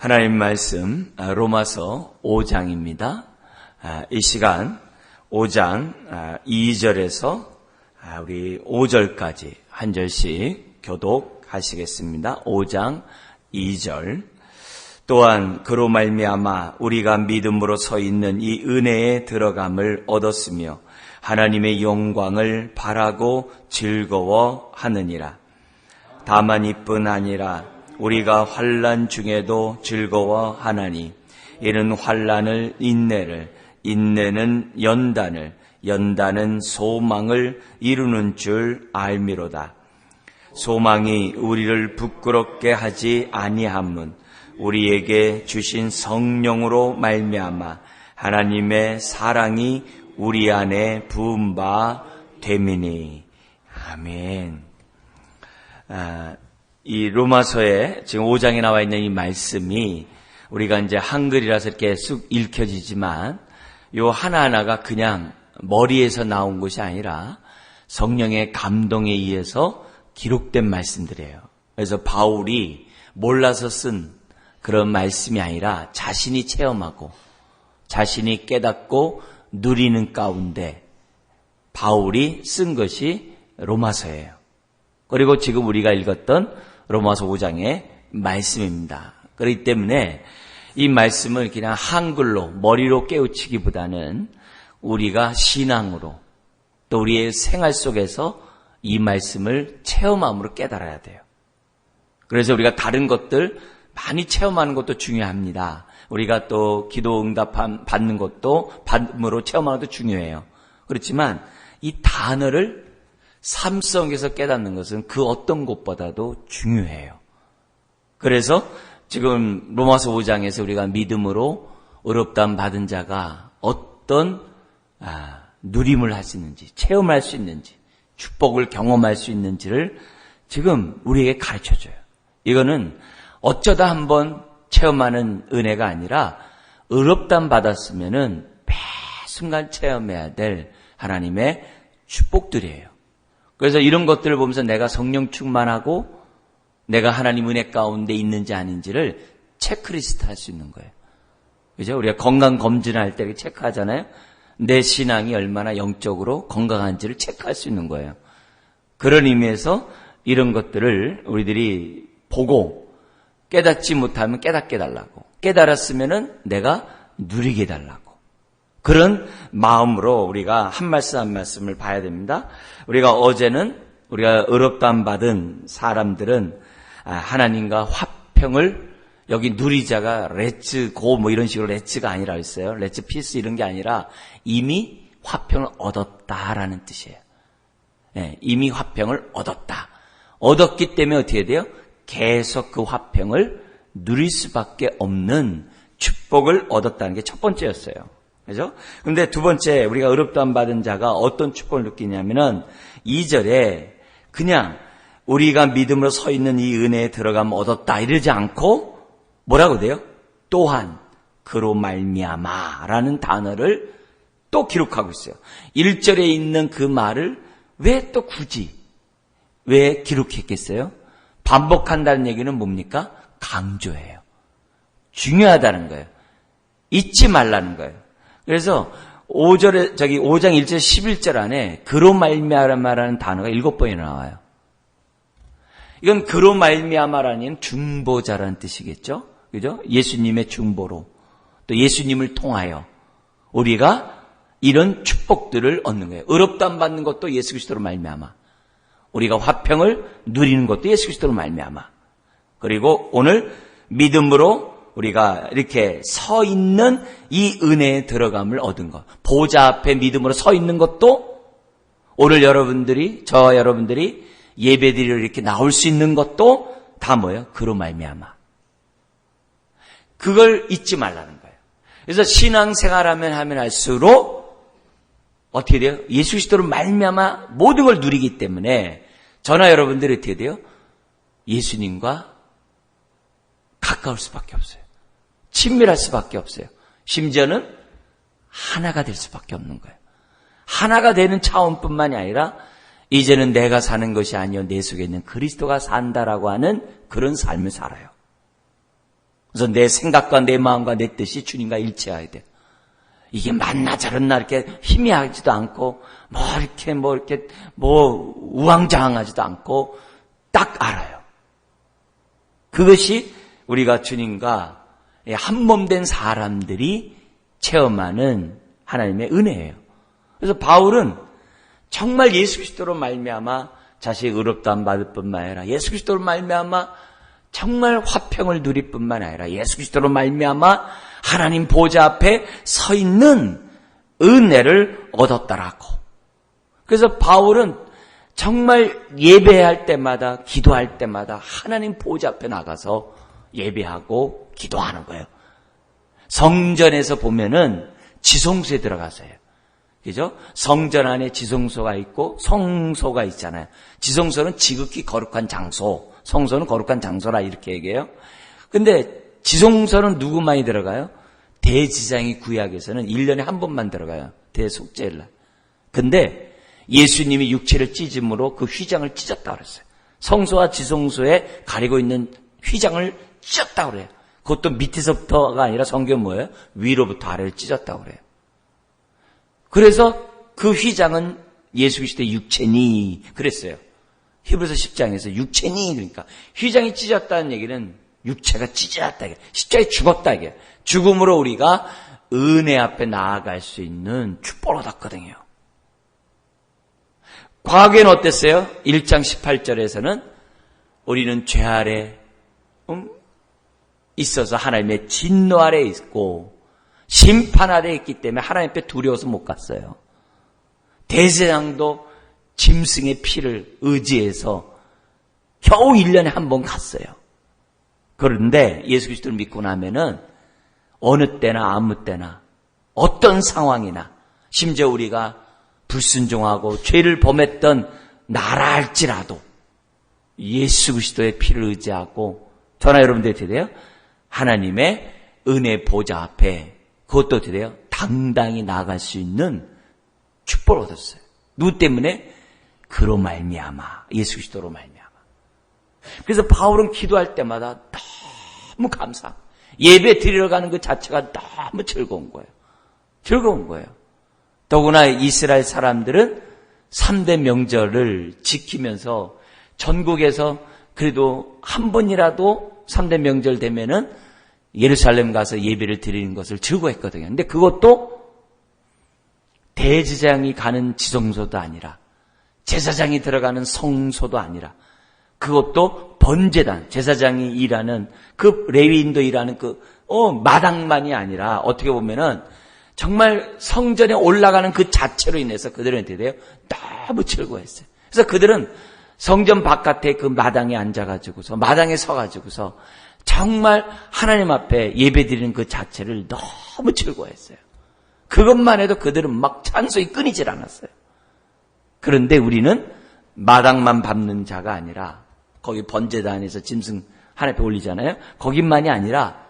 하나님 말씀 아, 로마서 5장입니다. 아, 이 시간 5장 2절에서 아, 우리 5절까지 한 절씩 교독하시겠습니다. 5장 2절 또한 그로 말미암아 우리가 믿음으로 서 있는 이 은혜에 들어감을 얻었으며 하나님의 영광을 바라고 즐거워하느니라. 다만 이뿐 아니라 우리가 환란 중에도 즐거워하나니 이는 환란을 인내를 인내는 연단을 연단은 소망을 이루는 줄 알미로다. 소망이 우리를 부끄럽게 하지 아니함은 우리에게 주신 성령으로 말미암아 하나님의 사랑이 우리 안에 부은 바 되미니 아멘. 아, 이 로마서에 지금 5장에 나와 있는 이 말씀이 우리가 이제 한글이라서 이렇게 쑥 읽혀지지만 요 하나하나가 그냥 머리에서 나온 것이 아니라 성령의 감동에 의해서 기록된 말씀들이에요. 그래서 바울이 몰라서 쓴 그런 말씀이 아니라 자신이 체험하고 자신이 깨닫고 누리는 가운데 바울이 쓴 것이 로마서예요. 그리고 지금 우리가 읽었던 로마서 5장의 말씀입니다. 그렇기 때문에 이 말씀을 그냥 한글로 머리로 깨우치기보다는 우리가 신앙으로 또 우리의 생활 속에서 이 말씀을 체험함으로 깨달아야 돼요. 그래서 우리가 다른 것들 많이 체험하는 것도 중요합니다. 우리가 또 기도 응답 받는 것도 받음으로 체험하는 것도 중요해요. 그렇지만 이 단어를 삶 속에서 깨닫는 것은 그 어떤 것보다도 중요해요. 그래서 지금 로마서 5장에서 우리가 믿음으로 어렵담 받은 자가 어떤 아, 누림을 할 수 있는지, 체험할 수 있는지, 축복을 경험할 수 있는지를 지금 우리에게 가르쳐 줘요. 이거는 어쩌다 한번 체험하는 은혜가 아니라 어렵담 받았으면은 매 순간 체험해야 될 하나님의 축복들이에요. 그래서 이런 것들을 보면서 내가 성령 충만하고 내가 하나님 은혜 가운데 있는지 아닌지를 체크리스트 할 수 있는 거예요. 그죠? 우리가 건강 검진할 때 체크하잖아요. 내 신앙이 얼마나 영적으로 건강한지를 체크할 수 있는 거예요. 그런 의미에서 이런 것들을 우리들이 보고 깨닫지 못하면 깨닫게 달라고. 깨달았으면은 내가 누리게 달라고. 그런 마음으로 우리가 한 말씀 한 말씀을 봐야 됩니다. 우리가 어제는 우리가 어렵담 받은 사람들은 아, 하나님과 화평을 여기 누리자가 레츠 고 뭐 이런 식으로 레츠가 아니라 했어요. 레츠 피스 이런 게 아니라 이미 화평을 얻었다라는 뜻이에요. 네, 이미 화평을 얻었다. 얻었기 때문에 어떻게 돼요? 계속 그 화평을 누릴 수밖에 없는 축복을 얻었다는 게 첫 번째였어요. 그죠? 근데 두 번째, 우리가 어렵담 받은 자가 어떤 축복을 느끼냐면은 2절에 그냥 우리가 믿음으로 서 있는 이 은혜에 들어가면 얻었다 이러지 않고 뭐라고 돼요? 또한 그로 말미암아라는 단어를 또 기록하고 있어요. 1절에 있는 그 말을 왜 또 굳이 왜 기록했겠어요? 반복한다는 얘기는 뭡니까? 강조해요. 중요하다는 거예요. 잊지 말라는 거예요. 그래서 5절에 저기 5장 1절 11절 안에 그로 말미암아라는 단어가 7번이나 나와요. 이건 그로 말미암아라는 중보자라는 뜻이겠죠. 그죠? 예수님의 중보로 또 예수님을 통하여 우리가 이런 축복들을 얻는 거예요. 어렵담 받는 것도 예수 그리스도로 말미암아. 우리가 화평을 누리는 것도 예수 그리스도로 말미암아. 그리고 오늘 믿음으로 우리가 이렇게 서 있는 이 은혜에 들어감을 얻은 것. 보좌 앞에 믿음으로 서 있는 것도 오늘 여러분들이 저 여러분들이 예배드리러 이렇게 나올 수 있는 것도 다 뭐예요? 그로 말미암아. 그걸 잊지 말라는 거예요. 그래서 신앙생활하면 하면 할수록 어떻게 돼요? 예수 그리스도로 말미암아 모든 걸 누리기 때문에 저나 여러분들이 어떻게 돼요? 예수님과 가까울 수밖에 없어요. 친밀할 수밖에 없어요. 심지어는 하나가 될 수밖에 없는 거예요. 하나가 되는 차원뿐만이 아니라 이제는 내가 사는 것이 아니요 내 속에 있는 그리스도가 산다라고 하는 그런 삶을 살아요. 그래서 내 생각과 내 마음과 내 뜻이 주님과 일치해야 돼. 이게 맞나 저렇나 이렇게 희미하지도 않고 뭐 이렇게 뭐 이렇게 뭐 우왕좌왕하지도 않고 딱 알아요. 그것이 우리가 주님과 한 몸 된 사람들이 체험하는 하나님의 은혜예요. 그래서 바울은 정말 예수 그리스도로 말미암아 자식의 의롭다함 받을 뿐만 아니라 예수 그리스도로 말미암아 정말 화평을 누릴 뿐만 아니라 예수 그리스도로 말미암아 하나님 보좌 앞에 서 있는 은혜를 얻었다라고. 그래서 바울은 정말 예배할 때마다 기도할 때마다 하나님 보좌 앞에 나가서 예배하고 기도하는 거예요. 성전에서 보면은 지성소에 들어가서요. 그죠? 성전 안에 지성소가 있고 성소가 있잖아요. 지성소는 지극히 거룩한 장소, 성소는 거룩한 장소라 이렇게 얘기해요. 근데 지성소는 누구만이 들어가요? 대지장이 구약에서는 1년에 한 번만 들어가요. 대속죄일 날. 근데 예수님이 육체를 찢음으로 그 휘장을 찢었다 그랬어요. 성소와 지성소에 가리고 있는 휘장을 찢었다 그래요. 그것도 밑에서부터가 아니라 성경 뭐예요? 위로부터 아래를 찢었다 그래요. 그래서 그 휘장은 예수 그리스도의 육체니 그랬어요. 히브리서 10장에서 육체니 그러니까 휘장이 찢었다는 얘기는 육체가 찢어졌다 이게 십자가에 죽었다 이게 죽음으로 우리가 은혜 앞에 나아갈 수 있는 축복을 얻었거든요. 과거에는 어땠어요? 1장 18절에서는 우리는 죄 아래 음, 있어서 하나님의 진노 아래 있고 심판 아래 있기 때문에 하나님 앞에 두려워서 못 갔어요. 대제장도 짐승의 피를 의지해서 겨우 1년에 한 번 갔어요. 그런데 예수 그리스도를 믿고 나면은 어느 때나 아무 때나 어떤 상황이나 심지어 우리가 불순종하고 죄를 범했던 나라 할지라도 예수 그리스도의 피를 의지하고 저나 여러분들 돼요? 하나님의 은혜 보좌 앞에 그것도 어떻게 돼요? 당당히 나갈 수 있는 축복을 얻었어요. 누구 때문에? 그로 말미암아 예수 그리스도로 말미암아. 그래서 바울은 기도할 때마다 너무 감사. 예배 드리러 가는 그 자체가 너무 즐거운 거예요. 즐거운 거예요. 더구나 이스라엘 사람들은 3대 명절을 지키면서 전국에서 그래도 한 번이라도 3대 명절 되면은 예루살렘 가서 예배를 드리는 것을 즐거워했거든요. 근데 그것도 대지장이 가는 지성소도 아니라 제사장이 들어가는 성소도 아니라 그것도 번제단 제사장이 일하는 그 레위인도 일하는 그 어, 마당만이 아니라 어떻게 보면은 정말 성전에 올라가는 그 자체로 인해서 어떻게 돼요? 너무 즐거워했어요. 그래서 그들은 성전 바깥에 그 마당에 앉아가지고서 마당에 서가지고서 정말 하나님 앞에 예배드리는 그 자체를 너무 즐거워했어요. 그것만 해도 그들은 막 찬송이 끊이질 않았어요. 그런데 우리는 마당만 밟는 자가 아니라 거기 번제단에서 짐승 하나님에 올리잖아요. 거기만이 아니라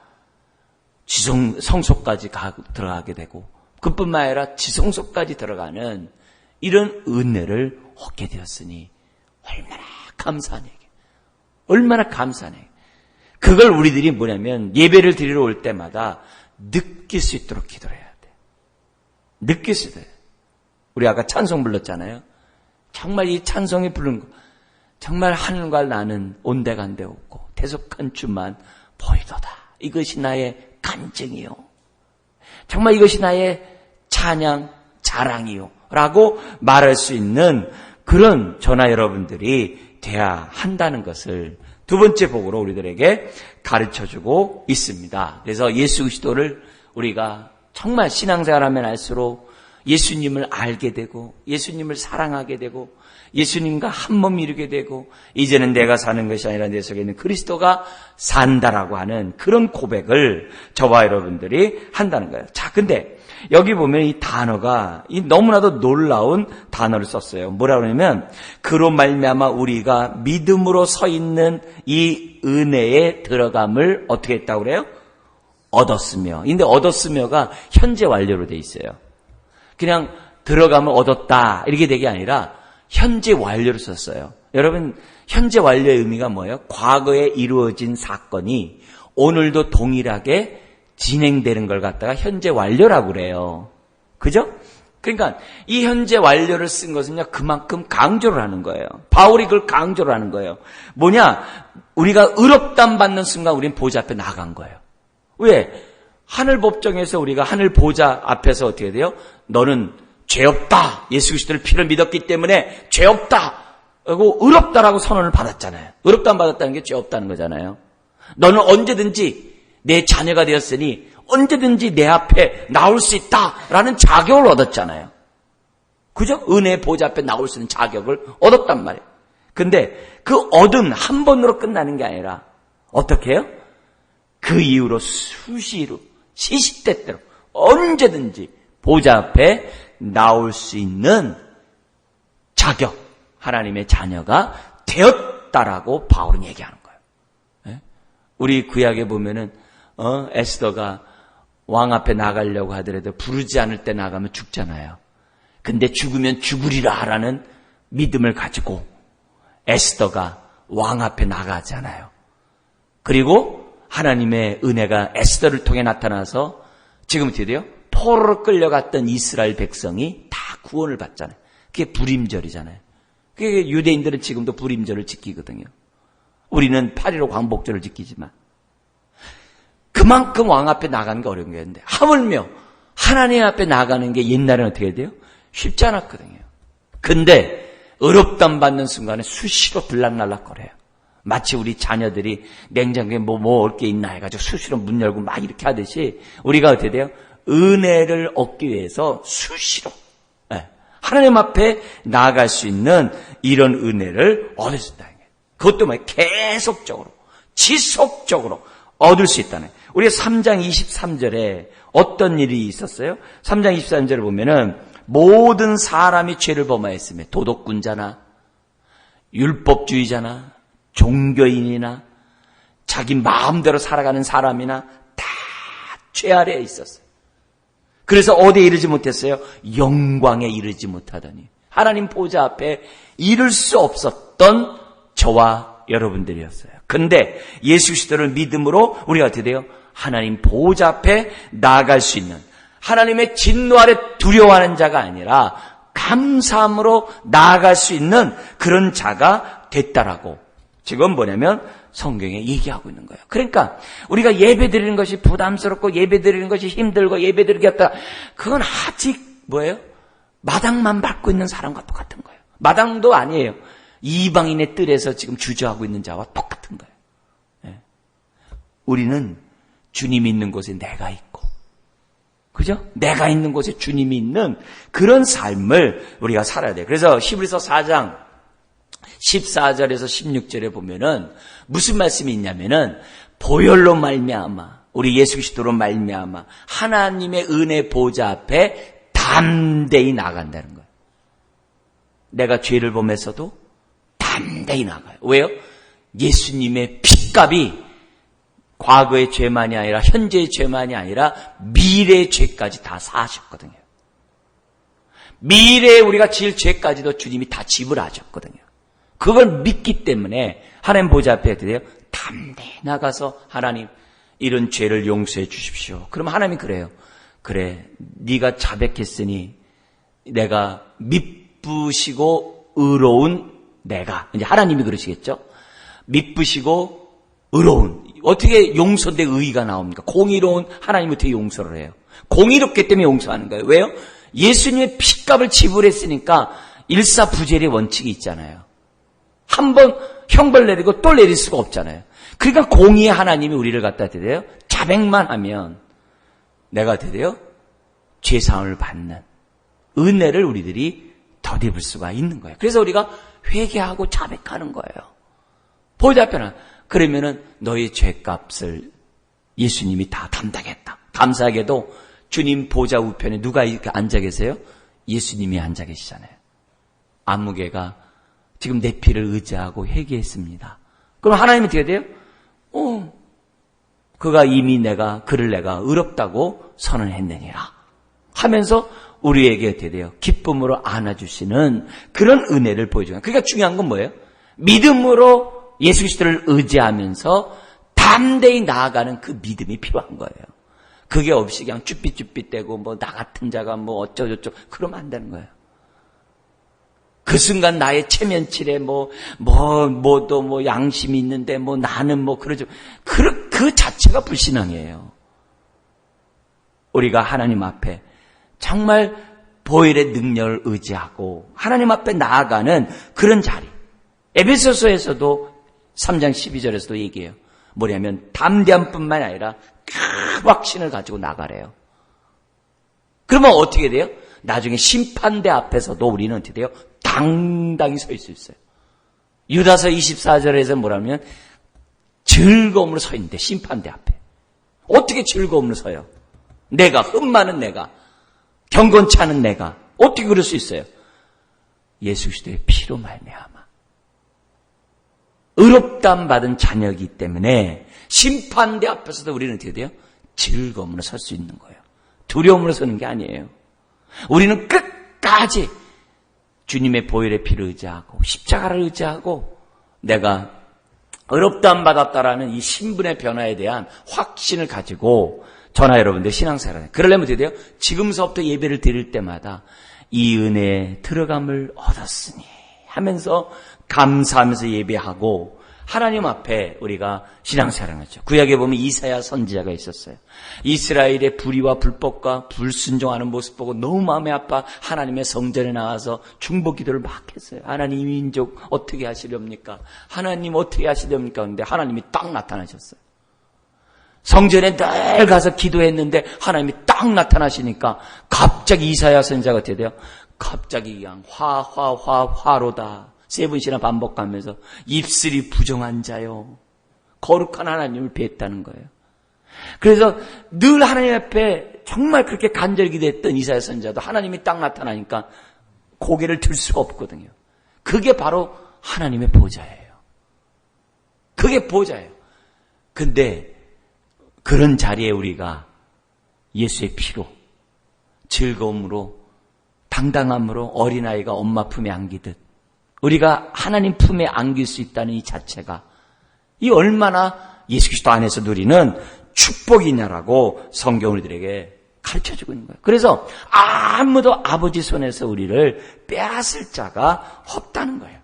지성 성소까지 가, 들어가게 되고 그뿐만 아니라 지성소까지 들어가는 이런 은혜를 얻게 되었으니 얼마나 감사한 얘기. 얼마나 감사한 얘기. 그걸 우리들이 뭐냐면 예배를 드리러 올 때마다 느낄 수 있도록 기도를 해야 돼. 느낄 수 있어요. 우리 아까 찬송 불렀잖아요. 정말 이 찬송이 부르는 거. 정말 하늘과 나는 온데간데 없고 대속한 주만 보이도다. 이것이 나의 간증이요. 정말 이것이 나의 찬양, 자랑이요. 라고 말할 수 있는 그런 전화 여러분들이 돼야 한다는 것을 두 번째 복으로 우리들에게 가르쳐 주고 있습니다. 그래서 예수 그리스도를 우리가 정말 신앙생활하면 할수록 예수님을 알게 되고 예수님을 사랑하게 되고 예수님과 한 몸 이루게 되고 이제는 내가 사는 것이 아니라 내 속에 있는 그리스도가 산다라고 하는 그런 고백을 저와 여러분들이 한다는 거예요. 자, 근데 여기 보면 이 단어가 이 너무나도 놀라운 단어를 썼어요. 뭐라 그러냐면 그로 말미암아 우리가 믿음으로 서 있는 이 은혜에 들어감을 어떻게 했다고 그래요? 얻었으며. 근데 얻었으며가 현재 완료로 돼 있어요. 그냥 들어감을 얻었다 이렇게 된게 아니라 현재 완료를 썼어요. 여러분 현재 완료의 의미가 뭐예요? 과거에 이루어진 사건이 오늘도 동일하게 진행되는 걸 갖다가 현재 완료라고 그래요. 그죠? 그러니까 이 현재 완료를 쓴 것은요 그만큼 강조를 하는 거예요. 바울이 그걸 강조를 하는 거예요. 뭐냐? 우리가 의롭담 받는 순간 우리는 보좌 앞에 나간 거예요. 왜? 하늘 법정에서 우리가 하늘 보좌 앞에서 어떻게 돼요? 너는 죄 없다. 예수 그리스도를 피를 믿었기 때문에 죄 없다. 그리고 의롭다라고 선언을 받았잖아요. 의롭담 받았다는 게 죄 없다는 거잖아요. 너는 언제든지 내 자녀가 되었으니 언제든지 내 앞에 나올 수 있다라는 자격을 얻었잖아요. 그죠? 은혜 보좌 앞에 나올 수 있는 자격을 얻었단 말이에요. 근데 그 얻은 한 번으로 끝나는 게 아니라 어떻게 해요? 그 이후로 수시로 시시때때로 언제든지 보좌 앞에 나올 수 있는 자격 하나님의 자녀가 되었다라고 바울은 얘기하는 거예요. 예? 우리 구약에 보면은 어, 에스더가 왕 앞에 나가려고 하더라도 부르지 않을 때 나가면 죽잖아요. 근데 죽으면 죽으리라라는 믿음을 가지고 에스더가 왕 앞에 나가잖아요. 그리고 하나님의 은혜가 에스더를 통해 나타나서 지금 돼요? 포로로 끌려갔던 이스라엘 백성이 다 구원을 받잖아요. 그게 불임절이잖아요. 그게 유대인들은 지금도 불임절을 지키거든요. 우리는 8.15 광복절을 지키지만 그만큼 왕 앞에 나가는 게 어려운 게있는데 하물며 하나님 앞에 나가는 게 옛날에는 어떻게 돼요? 쉽지 않았거든요. 근데 의롭담 받는 순간에 수시로 들락날락거려요. 마치 우리 자녀들이 냉장고에 뭐 먹을 게 있나 해가지고 수시로 문 열고 막 이렇게 하듯이 우리가 어떻게 돼요? 은혜를 얻기 위해서 수시로 예, 하나님 앞에 나아갈 수 있는 이런 은혜를 얻을 수 있다는 거예요. 그것도 뭐 계속적으로 지속적으로 얻을 수 있다는 거예요. 우리 3장 23절에 어떤 일이 있었어요? 3장 23절을 보면은 모든 사람이 죄를 범하였으며 도덕군자나 율법주의자나 종교인이나 자기 마음대로 살아가는 사람이나 다 죄 아래에 있었어요. 그래서 어디에 이르지 못했어요? 영광에 이르지 못하더니 하나님 보좌 앞에 이룰 수 없었던 저와 여러분들이었어요. 근데 예수 그리스도를 믿음으로 우리가 어떻게 돼요? 하나님 보좌 앞에 나아갈 수 있는 하나님의 진노 아래 두려워하는 자가 아니라 감사함으로 나아갈 수 있는 그런 자가 됐다라고 지금 뭐냐면 성경에 얘기하고 있는 거예요. 그러니까 우리가 예배 드리는 것이 부담스럽고 예배 드리는 것이 힘들고 예배 드리겠다. 그건 아직 뭐예요? 마당만 밟고 있는 사람과 똑같은 거예요. 마당도 아니에요. 이방인의 뜰에서 지금 주저하고 있는 자와 똑같은 거예요. 예. 우리는 주님이 있는 곳에 내가 있고, 그죠? 내가 있는 곳에 주님이 있는 그런 삶을 우리가 살아야 돼요. 그래서 히브리서 4장 14절에서 16절에 보면은 무슨 말씀이 있냐면은 보혈로 말미암아 우리 예수 그리스도로 말미암아 하나님의 은혜 보좌 앞에 담대히 나간다는 거예요. 내가 죄를 범해서도 담대히 나가요. 왜요? 예수님의 핏값이 과거의 죄만이 아니라 현재의 죄만이 아니라 미래의 죄까지 다 사하셨거든요. 미래에 우리가 지을 죄까지도 주님이 다 지불하셨거든요. 그걸 믿기 때문에 하나님 보좌 앞에 드려요. 담대히 나가서 하나님 이런 죄를 용서해 주십시오. 그럼 하나님이 그래요. 그래, 네가 자백했으니 내가 미쁘시고 의로운 내가 이제 하나님이 그러시겠죠. 미쁘시고 의로운 어떻게 용서대 의가 나옵니까? 공의로운 하나님 어떻게 용서를 해요? 공의롭기 때문에 용서하는 거예요. 왜요? 예수님의 피값을 지불했으니까 일사부재의 원칙이 있잖아요. 한 번 형벌 내리고 또 내릴 수가 없잖아요. 그러니까 공의의 하나님이 우리를 갖다 대대요. 자백만 하면 내가 대대요. 죄사함을 받는 은혜를 우리들이 덧입을 수가 있는 거예요. 그래서 우리가 회개하고 자백하는 거예요. 보좌 앞에는 그러면은 너의 죄값을 예수님이 다 담당했다. 감사하게도 주님 보좌 우편에 누가 이렇게 앉아 계세요? 예수님이 앉아 계시잖아요. 안무개가 지금 내 피를 의지하고 회개했습니다. 그럼 하나님이 어떻게 돼요? 어, 그가 이미 내가 그를 내가 의롭다고 선언했느니라 하면서 우리에게 어떻게 돼요? 기쁨으로 안아주시는 그런 은혜를 보여주는. 그러니까 중요한 건 뭐예요? 믿음으로 예수 그리스도를 의지하면서 담대히 나아가는 그 믿음이 필요한 거예요. 그게 없이 그냥 쭈삣쭈삣대고 뭐 나 같은 자가 뭐 어쩌고저쩌고 그러면 안 되는 거예요. 그 순간 나의 체면칠에 뭐, 뭐, 뭐또뭐 양심이 있는데 뭐 나는 뭐 그러죠. 그, 그 자체가 불신앙이에요. 우리가 하나님 앞에 정말 보일의 능력을 의지하고 하나님 앞에 나아가는 그런 자리. 에베소서에서도 3장 12절에서도 얘기해요. 뭐냐면 담대함 뿐만 아니라 큰 확신을 가지고 나가래요. 그러면 어떻게 돼요? 나중에 심판대 앞에서도 우리는 어떻게 돼요? 당당히 서 있을 수 있어요. 유다서 24절에서 뭐라면 즐거움으로 서 있는데 심판대 앞에. 어떻게 즐거움으로 서요? 내가 흠 많은 내가 경건치 않은 내가 어떻게 그럴 수 있어요? 예수 그리스도의 피로 말미암아 의롭담 받은 자녀이기 때문에 심판대 앞에서도 우리는 어떻게 돼요? 즐거움으로 설 수 있는 거예요. 두려움으로 서는 게 아니에요. 우리는 끝까지 주님의 보혈의 피를 의지하고 십자가를 의지하고 내가 의롭담 받았다라는 이 신분의 변화에 대한 확신을 가지고 전화 여러분들 신앙생활을 그러려면 어떻게 돼요? 지금서부터 예배를 드릴 때마다 이 은혜에 들어감을 얻었으니 하면서 감사하면서 예배하고 하나님 앞에 우리가 신앙생활을 하죠. 구약에 보면 이사야 선지자가 있었어요. 이스라엘의 불의와 불법과 불순종하는 모습 보고 너무 마음이 아파 하나님의 성전에 나와서 중보 기도를 막 했어요. 하나님 이 민족 어떻게 하시렵니까? 하나님 어떻게 하시렵니까? 근데 하나님이 딱 나타나셨어요. 성전에 늘 가서 기도했는데 하나님이 딱 나타나시니까 갑자기 이사야 선지자가 어떻게 돼요? 갑자기 그냥 화, 화, 화, 화로다. 세 번씩이나 반복하면서 입술이 부정한 자요. 거룩한 하나님을 배했다는 거예요. 그래서 늘 하나님 앞에 정말 그렇게 간절히 기도했던 이사야 선지자도 하나님이 딱 나타나니까 고개를 들 수가 없거든요. 그게 바로 하나님의 보좌예요. 그게 보좌예요. 근데 그런 자리에 우리가 예수의 피로 즐거움으로 당당함으로 어린아이가 엄마 품에 안기듯 우리가 하나님 품에 안길 수 있다는 이 자체가 이 얼마나 예수 그리스도 안에서 누리는 축복이냐라고 성경 우리들에게 가르쳐 주고 있는 거예요. 그래서 아무도 아버지 손에서 우리를 빼앗을 자가 없다는 거예요.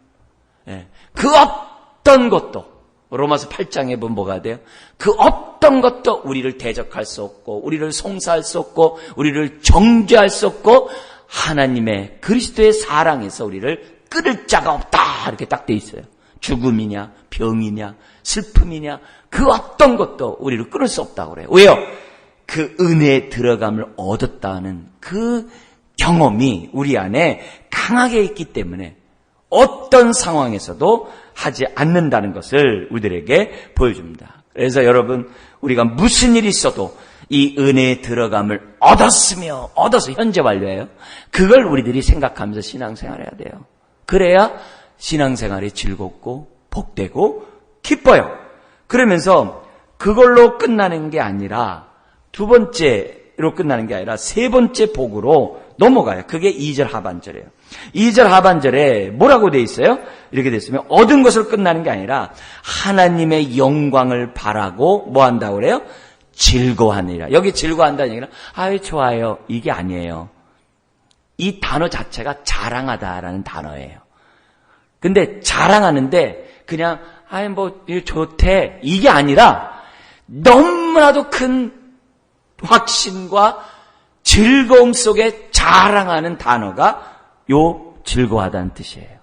예. 그 어떤 것도 로마서 8장에 보면 뭐가 돼요? 그 어떤 것도 우리를 대적할 수 없고 우리를 송사할 수 없고 우리를 정죄할 수 없고 하나님의 그리스도의 사랑에서 우리를 끊을 자가 없다 이렇게 딱 돼 있어요. 죽음이냐 병이냐 슬픔이냐 그 어떤 것도 우리를 끊을 수 없다고 그래요. 왜요? 그 은혜에 들어감을 얻었다는 그 경험이 우리 안에 강하게 있기 때문에 어떤 상황에서도 하지 않는다는 것을 우리들에게 보여줍니다. 그래서 여러분 우리가 무슨 일이 있어도 이 은혜에 들어감을 얻었으며 얻어서 현재 완료예요. 그걸 우리들이 생각하면서 신앙생활 해야 돼요. 그래야 신앙생활이 즐겁고 복되고 기뻐요. 그러면서 그걸로 끝나는 게 아니라 두 번째로 끝나는 게 아니라 세 번째 복으로 넘어가요. 그게 2절 하반절이에요. 2절 하반절에 뭐라고 돼 있어요? 이렇게 됐으면 얻은 것을 끝나는 게 아니라 하나님의 영광을 바라고 뭐 한다고 그래요? 즐거워하느니라. 여기 즐거워한다는 얘기는 아유 좋아요. 이게 아니에요. 이 단어 자체가 자랑하다라는 단어예요. 근데 자랑하는데 그냥 아이 뭐 좋대 이게 아니라 너무나도 큰 확신과 즐거움 속에 자랑하는 단어가 요 즐거워하다는 뜻이에요.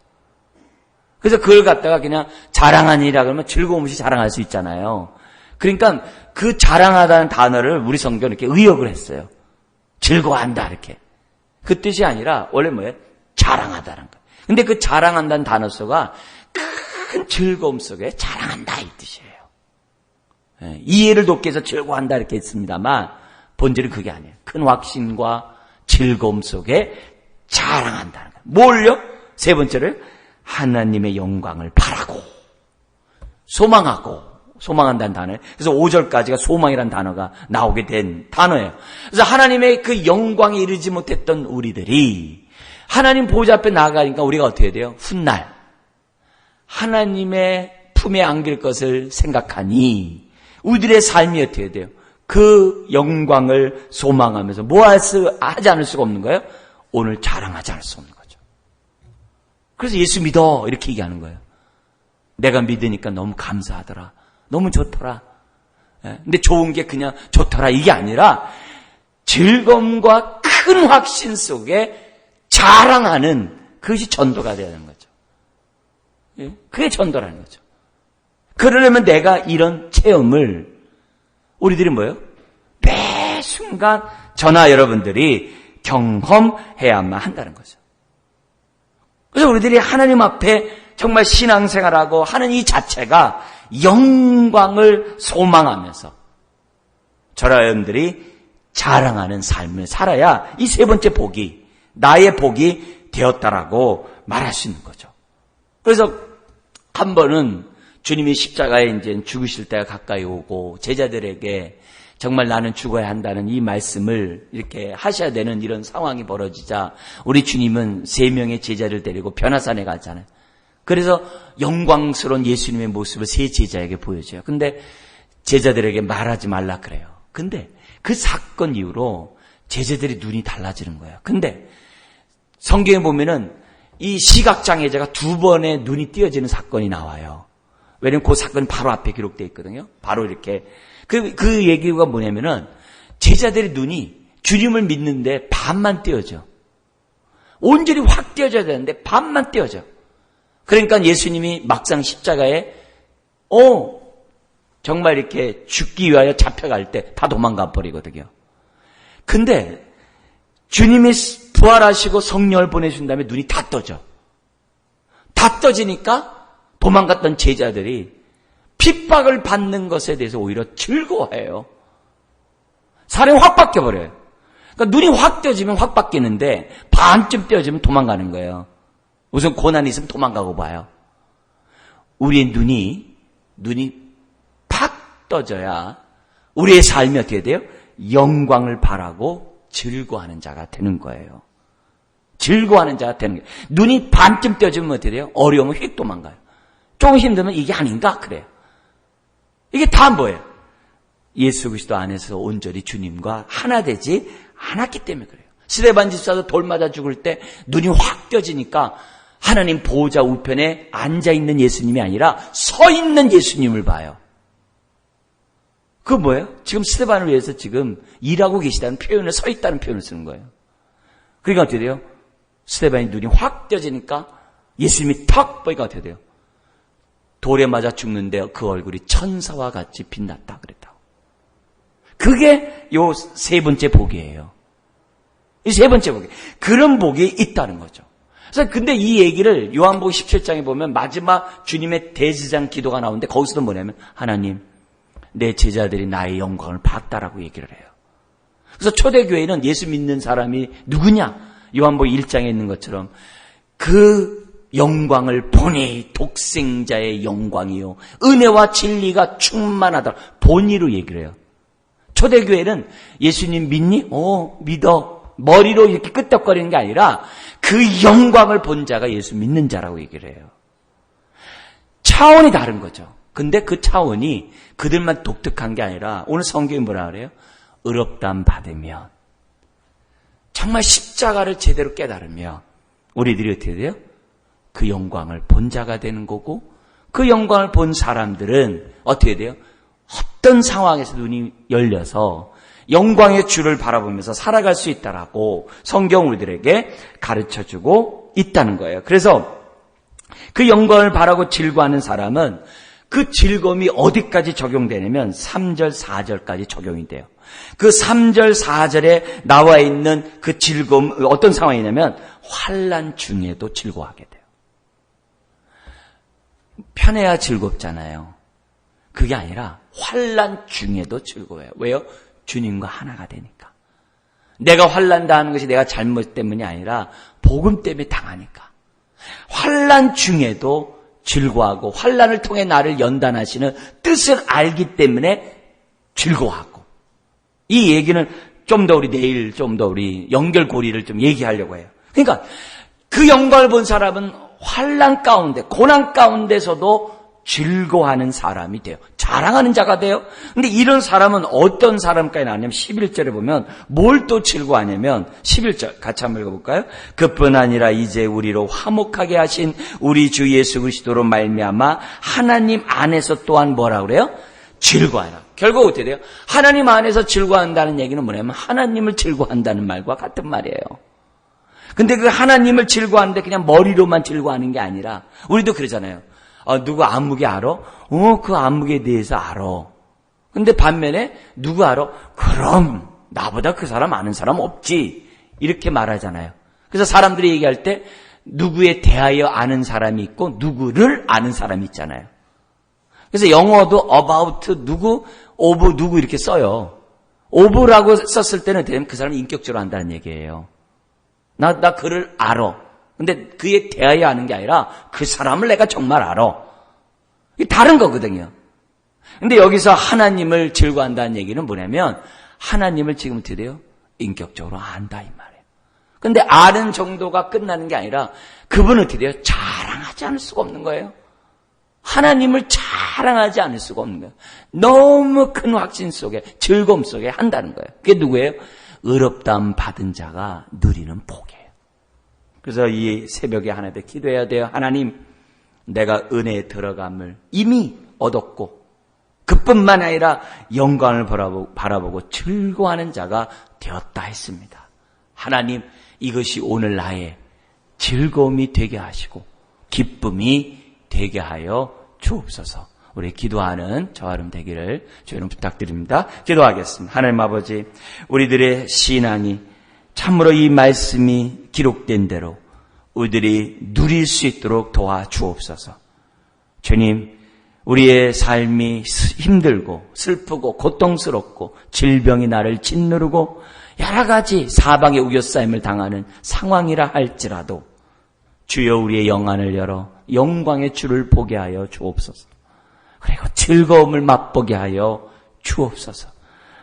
그래서 그걸 갖다가 그냥 자랑하니라 그러면 즐거움 없이 자랑할 수 있잖아요. 그러니까 그 자랑하다는 단어를 우리 성경 이렇게 의역을 했어요. 즐거워한다 이렇게. 그 뜻이 아니라 원래 뭐예요? 자랑하다는 거예요. 근데 그 자랑한다는 단어 속가 큰 즐거움 속에 자랑한다 이 뜻이에요. 예, 이해를 돕기 위해서 즐거워한다 이렇게 했습니다만 본질은 그게 아니에요. 큰 확신과 즐거움 속에 자랑한다는 거예요. 뭘요? 세 번째를 하나님의 영광을 바라고 소망하고 소망한다는 단어예요. 그래서 5절까지가 소망이라는 단어가 나오게 된 단어예요. 그래서 하나님의 그 영광에 이르지 못했던 우리들이 하나님 보좌 앞에 나가니까 우리가 어떻게 돼요? 훗날 하나님의 품에 안길 것을 생각하니 우리들의 삶이 어떻게 돼요? 그 영광을 소망하면서 뭐 하지 않을 수가 없는 거예요? 오늘 자랑하지 않을 수 없는 거죠. 그래서 예수 믿어. 이렇게 얘기하는 거예요. 내가 믿으니까 너무 감사하더라. 너무 좋더라. 예, 근데 좋은 게 그냥 좋더라. 이게 아니라 즐거움과 큰 확신 속에 자랑하는 그것이 전도가 되야 되는 거죠. 예, 그게 전도라는 거죠. 그러려면 내가 이런 체험을 우리들이 뭐예요? 매 순간 저나 여러분들이 경험해야만 한다는 거죠. 그래서 우리들이 하나님 앞에 정말 신앙생활하고 하는 이 자체가 영광을 소망하면서 저라 여러분들이 자랑하는 삶을 살아야 이 세 번째 복이 나의 복이 되었다라고 말할 수 있는 거죠. 그래서 한 번은 주님이 십자가에 이제 죽으실 때가 가까이 오고 제자들에게 정말 나는 죽어야 한다는 이 말씀을 이렇게 하셔야 되는 이런 상황이 벌어지자 우리 주님은 세 명의 제자를 데리고 변화산에 가잖아요. 그래서 영광스러운 예수님의 모습을 세 제자에게 보여줘요. 근데 제자들에게 말하지 말라 그래요. 근데 그 사건 이후로 제자들이 눈이 달라지는 거예요. 근데 성경에 보면은 이 시각장애자가 두 번의 눈이 띄어지는 사건이 나와요. 왜냐면 그 사건이 바로 앞에 기록되어 있거든요. 바로 이렇게. 그, 그 얘기가 뭐냐면은 제자들의 눈이 주님을 믿는데 반만 띄어져. 온전히 확 띄어져야 되는데 반만 띄어져. 그러니까 예수님이 막상 십자가에, 어, 정말 이렇게 죽기 위하여 잡혀갈 때 다 도망가 버리거든요. 근데 주님이 부활하시고 성령을 보내준 다음에 눈이 다 떠져. 다 떠지니까 도망갔던 제자들이 핍박을 받는 것에 대해서 오히려 즐거워해요. 사람이 확 바뀌어버려요. 그러니까 눈이 확 떠지면 확 바뀌는데 반쯤 떠지면 도망가는 거예요. 우선 고난이 있으면 도망가고 봐요. 우리의 눈이, 눈이 팍 떠져야 우리의 삶이 어떻게 돼요? 영광을 바라고 즐거워하는 자가 되는 거예요. 즐거워하는 자가 되는 거예요. 눈이 반쯤 떠지면 어떻게 돼요? 어려우면 휙 도망가요. 조금 힘들면 이게 아닌가? 그래요. 이게 다 뭐예요? 예수 그리스도 안에서 온전히 주님과 하나 되지 않았기 때문에 그래요. 스데반 집사도 돌 맞아 죽을 때 눈이 확 떠지니까 하나님 보호자 우편에 앉아 있는 예수님이 아니라 서 있는 예수님을 봐요. 그 뭐예요? 지금 스테반을 위해서 지금 일하고 계시다는 표현을 서 있다는 표현을 쓰는 거예요. 그러니까 어떻게 돼요? 스테반이 눈이 확 떠지니까 예수님이 턱 보니까 어떻게 돼요? 돌에 맞아 죽는데 그 얼굴이 천사와 같이 빛났다 그랬다고. 그게 요 세 번째 복이에요. 이 세 번째 복이. 그런 복이 있다는 거죠. 그래서 근데 이 얘기를 요한복음 17장에 보면 마지막 주님의 대지장 기도가 나오는데 거기서도 뭐냐면 하나님 내 제자들이 나의 영광을 봤다라고 얘기를 해요. 그래서 초대교회는 예수 믿는 사람이 누구냐? 요한복음 1장에 있는 것처럼 그 영광을 보니 독생자의 영광이요. 은혜와 진리가 충만하다. 본의로 얘기를 해요. 초대교회는 예수님 믿니? 어, 믿어. 머리로 이렇게 끄떡거리는 게 아니라 그 영광을 본 자가 예수 믿는 자라고 얘기를 해요. 차원이 다른 거죠. 근데 그 차원이 그들만 독특한 게 아니라 오늘 성경이 뭐라 그래요? 의롭담 받으면 정말 십자가를 제대로 깨달으면 우리들이 어떻게 돼요? 그 영광을 본 자가 되는 거고 그 영광을 본 사람들은 어떻게 돼요? 어떤 상황에서 눈이 열려서 영광의 주를 바라보면서 살아갈 수 있다라고 성경 우리들에게 가르쳐 주고 있다는 거예요. 그래서 그 영광을 바라고 즐거워하는 사람은 그 즐거움이 어디까지 적용되냐면 3절, 4절까지 적용이 돼요. 그 3절, 4절에 나와 있는 그 즐거움 어떤 상황이냐면 환란 중에도 즐거워하게 돼요. 편해야 즐겁잖아요. 그게 아니라 환란 중에도 즐거워요. 왜요? 주님과 하나가 되니까. 내가 환란 당하는 것이 내가 잘못 때문이 아니라 복음 때문에 당하니까. 환란 중에도 즐거워하고 환란을 통해 나를 연단하시는 뜻을 알기 때문에 즐거워하고 이 얘기는 좀 더 우리 내일 좀 더 우리 연결고리를 좀 얘기하려고 해요. 그러니까 그 영광을 본 사람은 환란 가운데 고난 가운데서도 즐거워하는 사람이 돼요. 자랑하는 자가 돼요. 근데 이런 사람은 어떤 사람까지 나냐면 11절에 보면 뭘 또 즐거워하냐면 11절 같이 한번 읽어볼까요? 그뿐 아니라 이제 우리로 화목하게 하신 우리 주 예수 그리스도로 말미암아 하나님 안에서 또한 뭐라 그래요? 즐거워하라. 결국 어떻게 돼요? 하나님 안에서 즐거워한다는 얘기는 뭐냐면 하나님을 즐거워한다는 말과 같은 말이에요. 근데 그 하나님을 즐거워하는데 그냥 머리로만 즐거워하는 게 아니라 우리도 그러잖아요. 어, 누구 안무게 알아? 어, 그 안무게에 대해서 알아. 근데 반면에 누구 알아? 그럼 나보다 그 사람 아는 사람 없지. 이렇게 말하잖아요. 그래서 사람들이 얘기할 때 누구에 대하여 아는 사람이 있고 누구를 아는 사람이 있잖아요. 그래서 영어도 about 누구, of 누구 이렇게 써요. of라고 썼을 때는 되면 그 사람이 인격적으로 안다는 얘기예요. 나, 나 그를 알아. 근데 그에 대하여 아는 게 아니라 그 사람을 내가 정말 알아. 이게 다른 거거든요. 근데 여기서 하나님을 즐거워한다는 얘기는 뭐냐면 하나님을 지금 어떻게 돼요? 인격적으로 안다 이 말이에요. 근데 아는 정도가 끝나는 게 아니라 그분은 어떻게 돼요? 자랑하지 않을 수가 없는 거예요. 하나님을 자랑하지 않을 수가 없는 거예요. 너무 큰 확신 속에 즐거움 속에 한다는 거예요. 그게 누구예요? 의롭다함 받은 자가 누리는 복이에요. 그래서 이 새벽에 하나님께 기도해야 돼요. 하나님, 내가 은혜에 들어감을 이미 얻었고 그뿐만 아니라 영광을 바라보고, 바라보고 즐거워하는 자가 되었다 했습니다. 하나님, 이것이 오늘 나의 즐거움이 되게 하시고 기쁨이 되게 하여 주옵소서. 우리 기도하는 여러분 되기를 주여름 부탁드립니다. 기도하겠습니다. 하나님 아버지, 우리들의 신앙이 참으로 이 말씀이 기록된 대로 우리들이 누릴 수 있도록 도와 주옵소서. 주님, 우리의 삶이 힘들고 슬프고 고통스럽고 질병이 나를 짓누르고 여러 가지 사방에 우겨싸임을 당하는 상황이라 할지라도 주여 우리의 영안을 열어 영광의 주를 보게 하여 주옵소서. 그리고 즐거움을 맛보게 하여 주옵소서.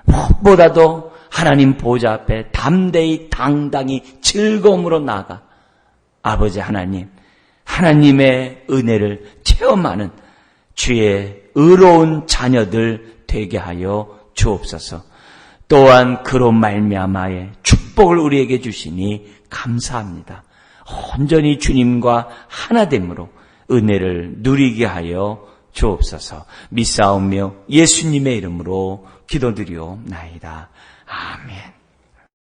무엇보다도 하나님 보좌 앞에 담대히 당당히 즐거움으로 나가 아버지 하나님, 하나님의 은혜를 체험하는 주의 의로운 자녀들 되게 하여 주옵소서. 또한 그로 말미암아의 축복을 우리에게 주시니 감사합니다. 온전히 주님과 하나됨으로 은혜를 누리게 하여 주옵소서. 믿사오며 예수님의 이름으로 기도드리옵나이다. 아멘.